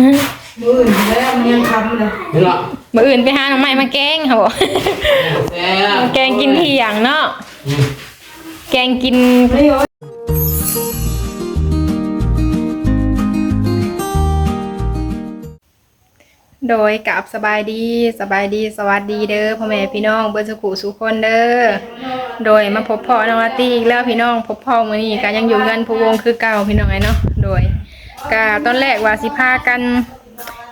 มืออื่นแล้วมันยังคำเลยเห็นหรอมื้ออื่นไปหาหน่อไม้มาแกงค่ะบ่แซ่บแกงกินเที่ยงเนาะอืมแกงกินไม่โอ้ยโดยกับสบายดีสบายดีสวัสดีเด้อพ่อแม่พี่น้องเบิร์สุขุสุขคนเด้อโดยมาพบพ่อน้องอาร์ตี้อีกแล้วพี่น้องพบพ่อมื้อนี้ก็ยังอยู่กันผู้วงคือเก่าพี่น้องไอ้เนาะโดย กาตอนแรกว่าสิพากัน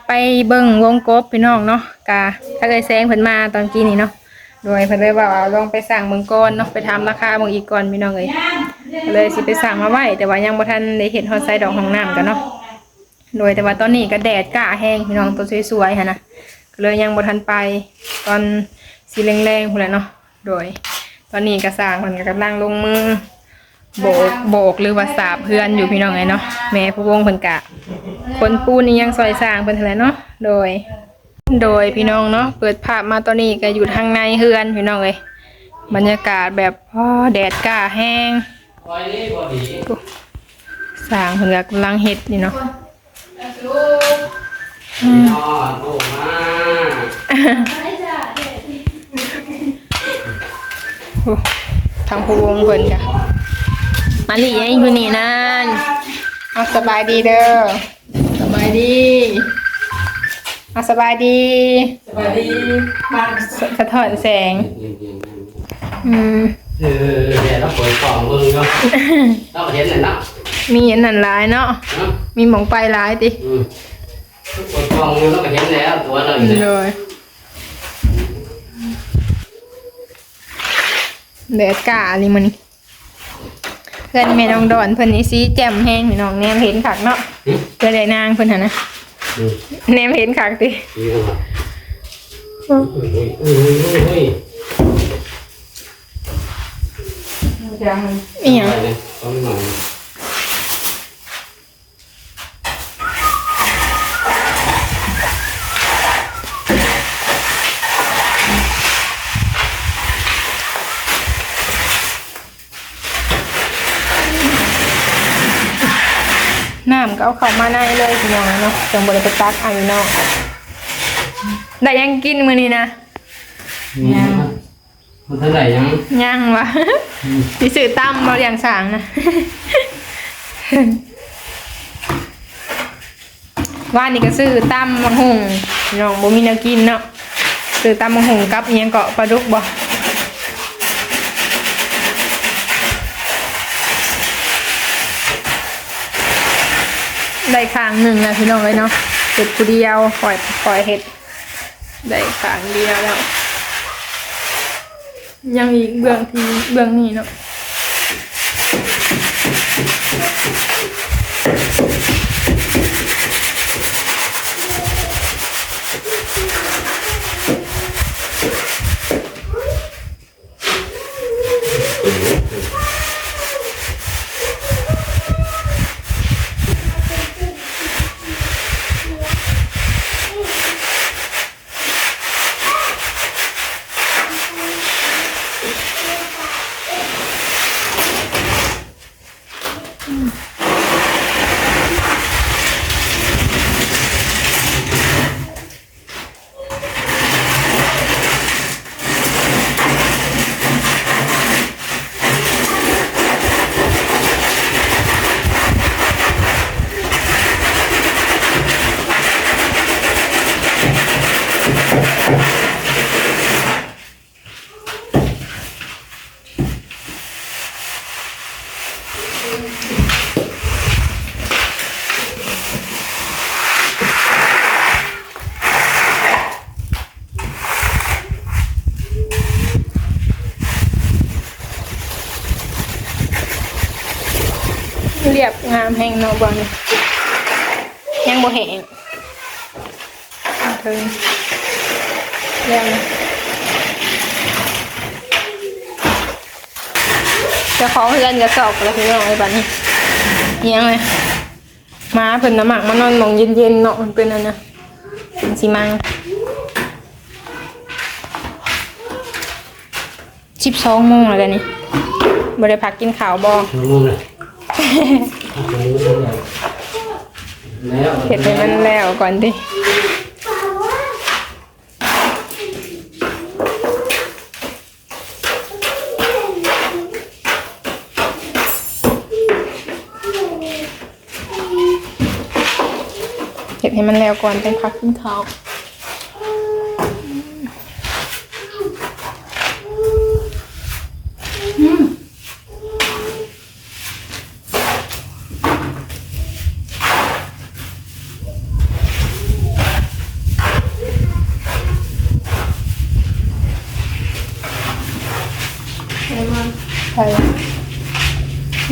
ไปเบิ่งวงกบพี่น้องเนาะกาถ้าเคยแซงเพิ่นมาตอนกี้นี่เนาะโดยเพิ่นเลยว่าเอาลองไปสั่งเบิ่งก่อนเนาะไปทำราคาเบิ่งอีกก่อนพี่น้องเอ้ยก็เลยสิไปสั่งมาไว้แต่ว่ายังบ่ทันได้เห็นฮอดไซดอกของน้ำกันเนาะโดยแต่ว่าตอนนี้ก็แดดกล้าแห้งพี่น้องตัวสวยๆค่ะนะก็เลยยังบ่ทันไปตอนสีแรงๆพุ่นแหละเนาะโดย ตอนนี้ก็สร้างมันก็กำลังลงมือ โบกโบกหรือว่าสาบเพื่อนอยู่พี่น้องไงเนาะแม่ผู้วงเพิ่นกะ คนปูนนี่ยังซอยสร้างเพิ่นเท่าไหร่เนาะโดย โดยพี่น้องเนาะเปิดภาพมาตอนนี้ก็อยู่ทางในเฮือนพี่น้องเลยบรรยากาศแบบพอแดดกล้าแห้งคอยนี่พอดีสร้างเพิ่นก็กำลังเฮ็ดนี่เนาะพี่นอนโอ้มาโอ้ทางผู้วงเพิ่นจ้ะ มาหลียังอยู่นี่นั่นเอาสบายดีเด้อสบายดีเอาสบายดีสวัสดีบ้านสสะท้อนแสง อืมเออเดี๋ยวเราเปิดกล่องมึงเนาะเราเห็นเลยเนาะมีอันนั้นหลายเนาะเนาะมีหมองไปหลายติอืมเปิดกล่องมึงเราก็เห็นแล้วตัวเราอยู่เลเนี่ยยแดดกาลิมันนี่เพื่อนแม่น้องดอนเพิ่นนี่สีแจ่มแห้งพี่น้องแนมเห็นคักเนาะอืมเพื่อนได้นางเพิ่นหั่นนะอืมแนมเห็นคักตินี่ก็มาเฮ้ยเฮ้ยเฮ้ยเฮ้ยยังอีหยัง ไปเลยต้องห น่อยน้ำก็เอาเข้ามาในเลยพี่น้องเนาะจังบ่ได้ไปตักเอาอยู่นอกได้ยังกินมื้อนี้นะยังมันเท่าไหร่ยังยังวะสิซื้อตำบ่เลี้ยงสางนะว่านี่ก็ซื้อตำมังหุงพี่น้องบ่มีแนวกินเนาะซื้อตำมังหุงกับอิหยังเกาะปลาดุกบ่ ได้ข้างหนึ่งแล้วพี่น้องเลยเนาะเห็ดผู้เดียวปล่อยปล่อยเห็ดได้ข้างเดียวแล้วยังอีกเบื้องที่เบื้องนี้เนาะ เรียบงามแห่งนาะบ่เนี่ยยังบ่แห้งถึงยังจะของเรื่อนจะสอบแล้วพี่น้องไอ้บัดนี้ยังเลยมาเพิ่นน้ำหมักมานอนมองเย็นๆเนาะมันเป็นอันนะเป็นสิมังสิบสองโมงแล้วกันนี่บ่ได้พักกินข้าวบ่ชั่วโมง เห็ดให้มันแล้วก่อนดิเห็ดให้มันแล้วก่อนเป็นพักกินข้า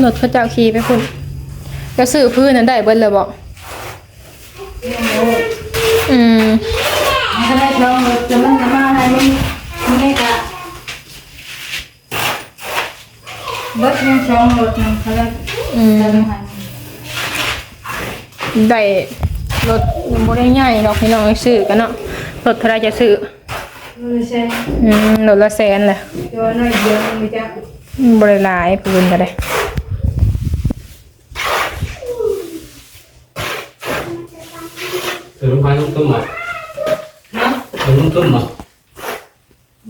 รถเขาเจ้าขี่ไปคุณจะซื้อพื้นนั้นได้เบิ้ลเลยบอกอืมถ้าได้ลองรถจะมันจะมาให้มันมันได้กะเบิดยังสองรถนึงเขาได้อืมจะมาให้ได้รถยังบ่ได้ใหญ่ดอกพี่น้องซื้อกันเนาะรถเท่าไรจะซื้อเออใช่อืมรถละแสนแหละตัวน้อยเดียวมันไม่จักอืมบริหลายปืนก็ได้ ถึง พาลุงตุ้มอะเนาะถึงลุงตุ้มอะ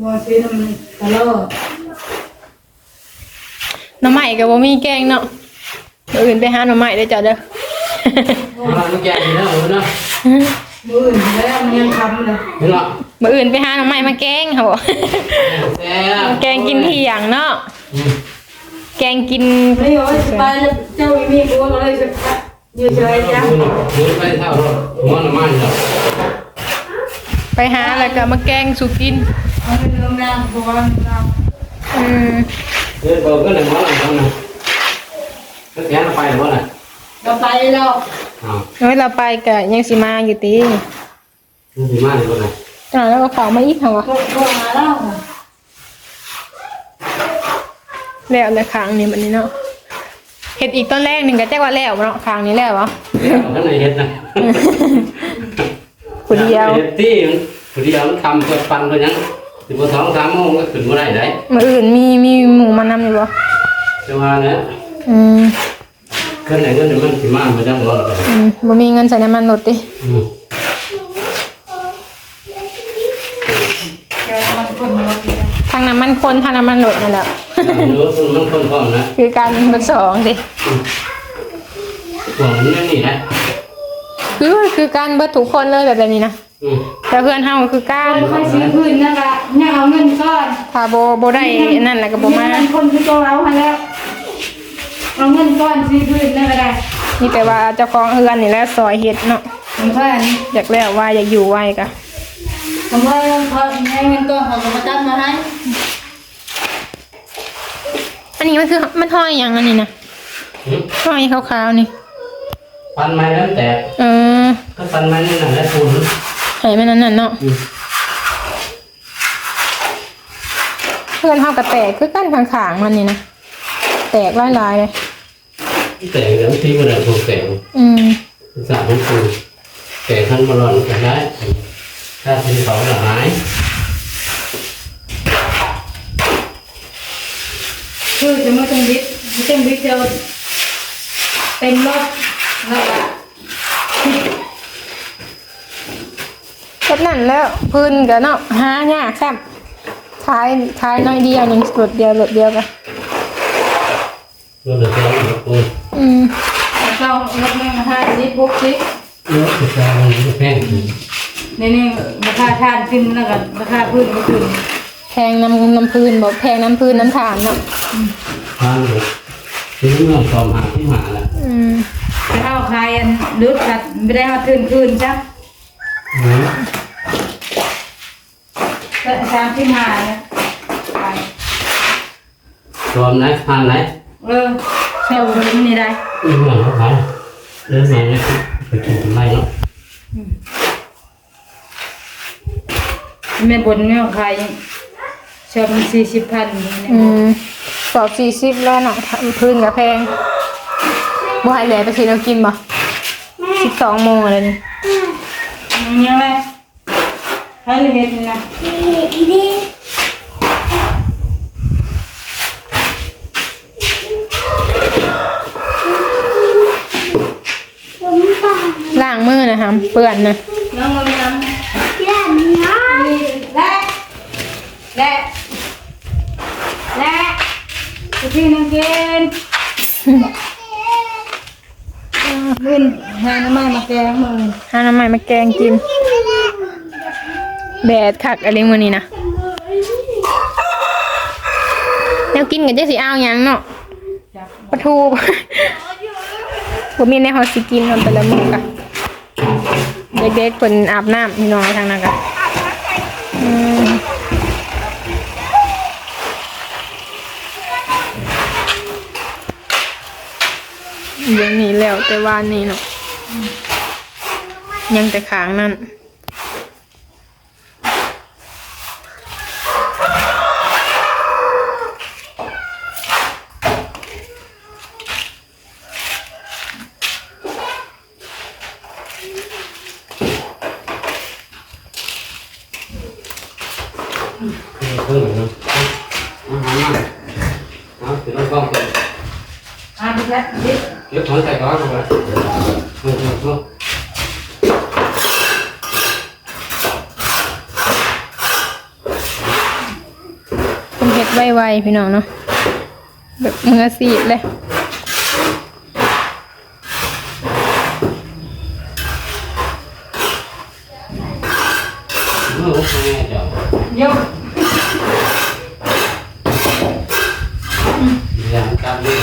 บ่ซื้อน้ำตะโลหน้ำใหม่กับบ่มีแกงเนาะเดี๋ยวอื่นไปหาหน้ำใหม่ได้อจ้ะเด้อ มาลูกแกดีนะโอ้นะมืออื่นแล้วมันยังคำเลยเห็นหรอมื้ออื่นไปหาหน้ำใหม่มาแกงค่ะบ่แซ่แกงกินเที่ยงเนาะ แกงกิน ไม่โอ้ยสบายแล้วเจ้ามีมีบัวก็เลยจะ อยู่เฉยจ้ะดูไปเท่ารถหัวน้ำมันหรอไปหาแล้วก็มาแกงสุกินมันเป็นเรื่องราวบัวเราอืมเดินบอกก็เลยหัวลังกันนะก็แกนไปหรือว่ะเราไปแล้วอ้าวเฮ้ยเราไปก็ยังสิมาอยู่ติมันดีมากเลยคนไหนอ่าแล้วก็เข้ามาอีกค่ะวะพวกพวกมาแล้วแล้วในครั้งนี้บัดนี้เนาะ เฮ็ดอีกต้นแรกหนึงก็แจ้งว่าแล้วเนาะครั้งนี้แล้ววะข้างในเห็ดนะผู้เดียวเห็ดที่ผู้เดียวมันทำตัวฟันตัวยังสิบสองสามโมงก็ขึ้นมาได้ได้มื้ออื่นมีมีหมูมานำอยู่บ่จะมาเนี่ยอืมขึ้นไหนก็เดี๋ยวมันสิมาไม่ต้องรอเลยอืมบ่มีเงินใส่น้ำมันรถติอืมเจ้ามันคนมาแล้วทางน้ำมันคนทางน้ำมันรถนั่นแหละ เดี๋ยวมันคนพร้อมนะคือการเป็นสองสิห่วงมันไม่นี่นะคือคือการเบิดทุกคนเลยแบบนี้นะอืมแต่เพื่อนเฮาคือการค่อยซื้อพื้นนั่นแหละเนี่ยเอาเงินก้อนถ้าโบโบได้นั่นแหละก็บ่มานคนคือตัวเราให้แล้วเอาเงินก้อนซื้อพื้นนั่นก็ได้มีแต่ว่าเจ้าของเฮือนนี่แหละซอยเฮ็ดเนาะผมเพื่อนอยากแล้วว่าอยากอยู่ไว้ก็ผมว่าเขาให้เงินก้อนเขาก็มาจัดมาให้ อันนี้มันคือมันห้อยหยังอันนี้นะอืมห้อยขาวๆนี่ฟันไม้แล้วแตกเออก็ฟันไม้นั่นน่ะแล้วทุนให้มันนั่นน่ะเนาะอืมเพื่อนเฮาก็แตกคือกันข้างๆมันนี่นะแตกหลายๆเลยแตกแล้วที่มันถูกแตกอืมสาธุคุณแตกทั้งบอลอนกันได้ถ้าเป็นเขาหาย คือจะไมาจังวิทย์จังวิทย์จะเต็มรถแล้วก็ก็นั่นแล้วพื้นก็เนาะหายากซ้ำขายขายน้อยเดียวหนึ่งรถเดียวรถเดียวก็รถเดือดร้อนกับคุณอืมเรารถแม่มาห้าสิบหกสิบรถติดตามมันแพงนี่นี่ราคาทานขึ้นแล้วก็ราคาพื้นก็ขึ้น แพงน้ำน้ำพื้นบอกแพงน้ำพื้นน้ำถามเนาะทางรถที่เมืองความหาที่หาแล้วอืมไปเอาคายอันลึกกัดไม่ได้เอาขึ้นขึ้นจ้ะแต่สามที่มาเนี่ยไปรวมไหนทานไหนเออเซลล์ลิ้นนี่ได้อืมเหมือนเขาเดินมาเนี่ยไปกินทำไมเนาะแม่บนเนี่ยขาย ชอบมันสี่สิบพันนี่เนี่ยอืมสอบสี่สิบแล้วเนาะพื้นกับแพงบ่ให้แหล่ไปสิเรากินบ่สิบสองโมงอะไรนี่ยังไงให้เห็ดนี่นะลมือนะคะเปื้อนนะน้องมาน้ำและและและที่นึงกินมื่นหาน้ำมันมาแกงมือ หาน้ำใหม่มาแกงกิน แดดคักอะไรมือนี้นะแนวกินกันจะสิเอาหยังเนาะปลาทูผมมีในหอสิกินทำแต่ละมือกะเด็กๆคนอาบน้ำพี่น้องทางนั้นกะอืมเดี๋ยวนี้แล้วแต่ว่านี่เนาะ ยังแต่ขางนั่นเพิ่มเนาะอาหารมาเอาถือต้องเป็นอะดิและดิเก็บของใส่ก้อนลงไปเออเออเออ เป็นเห็ด ไวๆพี่น้องเนาะแบบมืออาชีพเลยเมื่อวันแม่เดี๋ยวโยกอย่างการนี้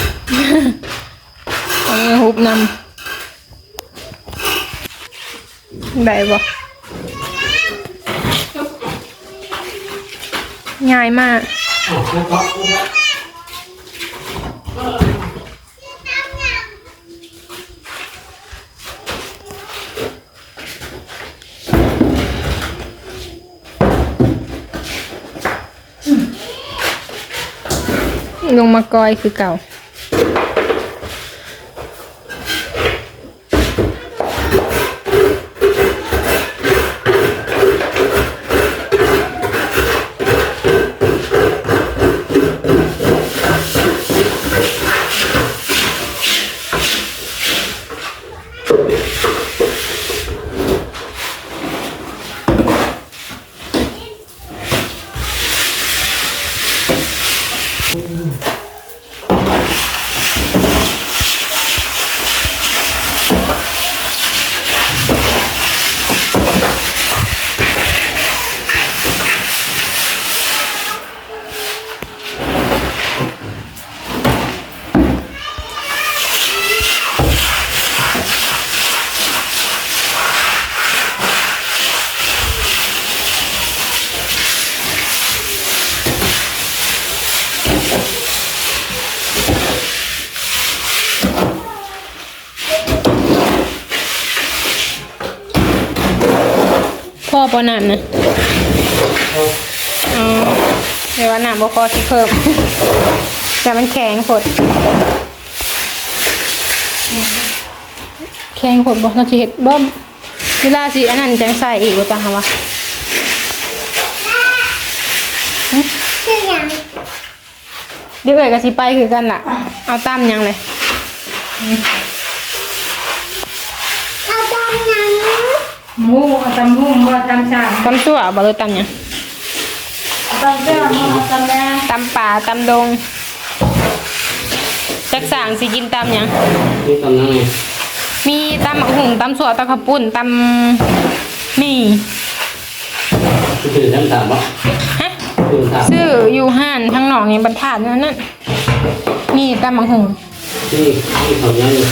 เอามือหุบนำได้บ่ง่ายมาก อ๋อแล้วก็ลงมากอยคือเก่า พ่ อปอน้ำนะอ๋อเดี๋ยวว่าน้ำบ่พอสิเพิ่มแต่มันแข็งผดแข็งผดบ่เราสิเฮ็ดบ่เวลาสิอันนั้นจังใส่อีกบ่จังหะวะหึเดี๋ยวเอ้ยก็สิไปคือกันล่ะ เอาตามหยังเลย ห มูเอาตำหุ่งบ่ตำชาตำสั่วบ่หรือตำหยังตำเจ้าหมูเอาตำแดงตำป่าตำดงจักสางสิกินตำหยังนี่ตอนนั้นไงมีตำหมักหุ่งตำสั่วตำข้าวปุ้นตำนี่คือท่านถามว่าฮะคือถามซื้ออยู่ห้านทั้งหนองนี่บรรทัดนั่นนั่นนี่ตำหมักหุ่งที่ที่เขาเนี้ยอยู่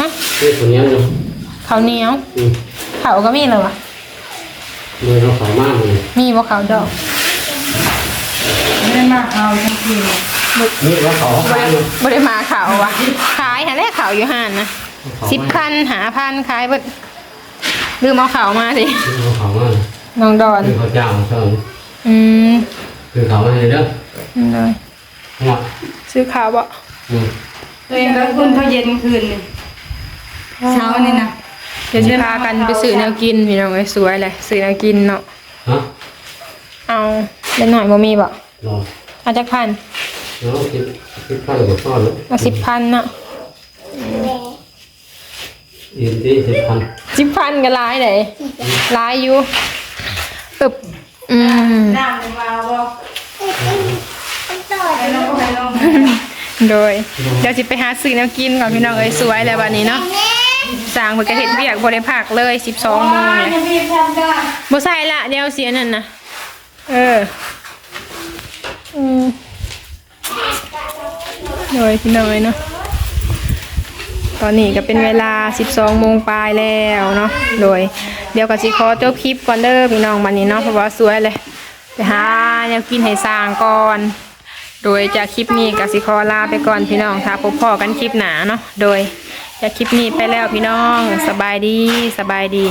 ฮะที่เขาเนี้ยอยู่ข้าวเหนียวอืม เขาวก็มีเลยวะเลยเราขายมากเลยมีบ่เขาวดอกไม่ได้มาเอาทั้งทีนี่เราขอขายเลยบ่ได้มาเขาววะขายหาแรกเขาวอยู่ห้านนะสิบพันหาพันขายเบิดลืมเอาเขาวมาสิเราขอมากน้องดอนคือเขาจ้างเท่านั้นอืมคือเขาไม่ให้เด้อเลยหมดซื้อข้าวบ่อืมตัวเองก็คุณเขาเย็นคืนนี่เช้านี่นะ เดี๋ยวจะพากันไปซื้อแนวกินพี่น้องเอ้ยสวยเลยซื้อแนวกินเนาะฮะเอาเล็กหน่อยบ่มีบ่รอเอาจักพันแล้วคิดคิดข้าวกับข้าวแล้วเอาสิบพันเนาะยืนที่สิบพันสิบพันก็หลายไหนหลายอยู่อึบอืมน้ำมันมาบ่ไปลงไปลงโดยเดี๋ยวสิไปหาซื้อแนวกินก่อนพี่น้องเอ้ยสวยแล้ววันนี้เนาะ สร้างเพิ่นก็เฮ็ดเวียกบ่ได้พักเลย12โมงเลยจะมีทำได้บ่ใส่ละเดี๋ยวเสียนั่นน่ะเอออืมโดยพี่น้องเอ้ยเนาะตอนนี้ก็เป็นเวลา 12โมงปลายแล้วเนาะ โดย เดี๋ยวก็สิขอจบคลิปก่อนเด้อพี่น้องวันนี้เนาะเพราะว่าสวยเลยไปหาแนวกินให้สร้างก่อน โดยจากคลิปนี้ก็สิขอลาไปก่อนพี่น้องถ้าพบพ่อกันคลิปหนาเนาะ โดย จากคลิปนี้ไปแล้วพี่น้อง สบายดีสบายดี